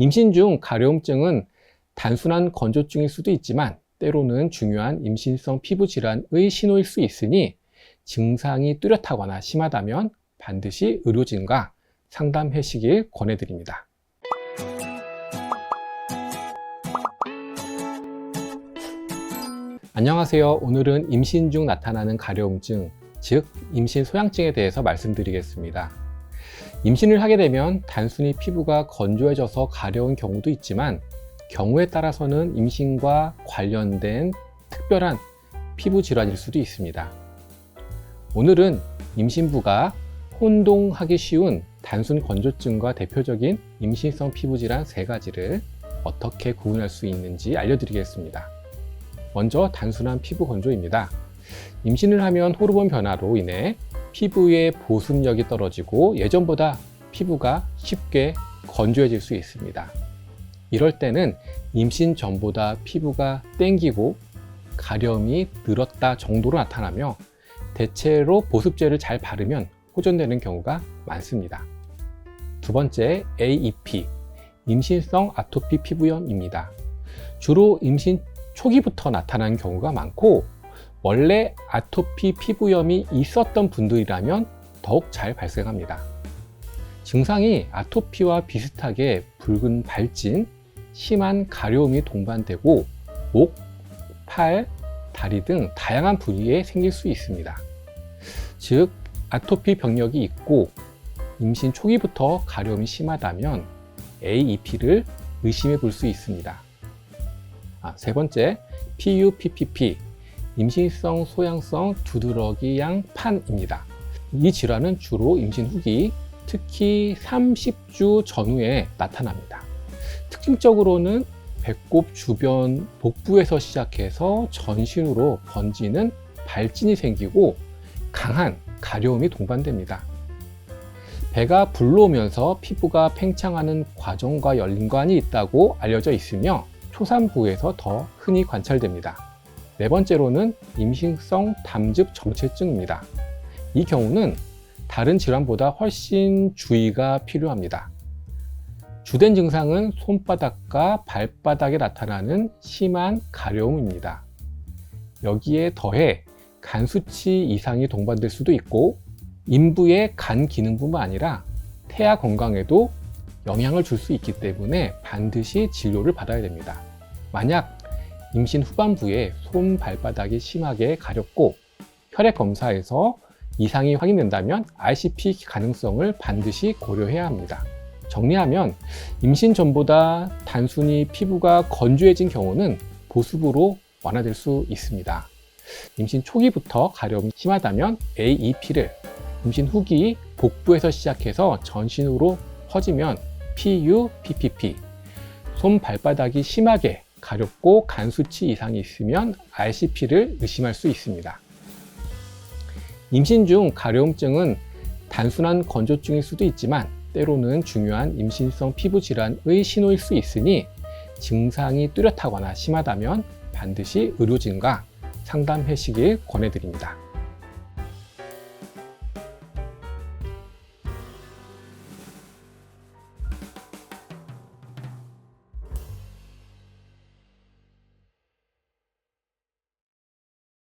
임신 중 가려움증은 단순한 건조증일 수도 있지만 때로는 중요한 임신성 피부 질환의 신호일 수 있으니 증상이 뚜렷하거나 심하다면 반드시 의료진과 상담하시길 권해드립니다. 안녕하세요. 오늘은 임신 중 나타나는 가려움증, 즉 임신 소양증에 대해서 말씀드리겠습니다. 임신을 하게 되면 단순히 피부가 건조해져서 가려운 경우도 있지만 경우에 따라서는 임신과 관련된 특별한 피부 질환일 수도 있습니다. 오늘은 임신부가 혼동하기 쉬운 단순 건조증과 대표적인 임신성 피부 질환 세 가지를 어떻게 구분할 수 있는지 알려드리겠습니다. 먼저 단순한 피부 건조입니다. 임신을 하면 호르몬 변화로 인해 피부의 보습력이 떨어지고 예전보다 피부가 쉽게 건조해질 수 있습니다. 이럴 때는 임신 전보다 피부가 땡기고 가려움이 늘었다 정도로 나타나며 대체로 보습제를 잘 바르면 호전되는 경우가 많습니다. 두 번째, AEP, 임신성 아토피 피부염입니다. 주로 임신 초기부터 나타나는 경우가 많고 원래 아토피 피부염이 있었던 분들이라면 더욱 잘 발생합니다. 증상이 아토피와 비슷하게 붉은 발진, 심한 가려움이 동반되고 목, 팔, 다리 등 다양한 부위에 생길 수 있습니다. 즉, 아토피 병력이 있고 임신 초기부터 가려움이 심하다면 AEP를 의심해 볼 수 있습니다. 아, 세 번째, PUPPP, 임신성 소양성 두드러기 양 판입니다. 이 질환은 주로 임신 후기, 특히 30주 전후에 나타납니다. 특징적으로는 배꼽 주변 복부에서 시작해서 전신으로 번지는 발진이 생기고 강한 가려움이 동반됩니다. 배가 불러오면서 피부가 팽창하는 과정과 연관이 있다고 알려져 있으며 초산부에서 더 흔히 관찰됩니다. 네 번째로는 임신성 담즙 정체증입니다. 이 경우는 다른 질환보다 훨씬 주의가 필요합니다. 주된 증상은 손바닥과 발바닥에 나타나는 심한 가려움입니다. 여기에 더해 간 수치 이상이 동반될 수도 있고 인부의 간 기능뿐만 아니라 태아 건강에도 영향을 줄 수 있기 때문에 반드시 진료를 받아야 됩니다. 만약 임신 후반부에 손 발바닥이 심하게 가렵고 혈액 검사에서 이상이 확인된다면 RCP 가능성을 반드시 고려해야 합니다. 정리하면 임신 전보다 단순히 피부가 건조해진 경우는 보습으로 완화될 수 있습니다. 임신 초기부터 가려움이 심하다면 AEP를, 임신 후기 복부에서 시작해서 전신으로 퍼지면 PUPPP, 손 발바닥이 심하게 가렵고 간 수치 이상이 있으면 RCP를 의심할 수 있습니다. 임신 중 가려움증은 단순한 건조증일 수도 있지만 때로는 중요한 임신성 피부 질환의 신호일 수 있으니 증상이 뚜렷하거나 심하다면 반드시 의료진과 상담하시길 권해드립니다.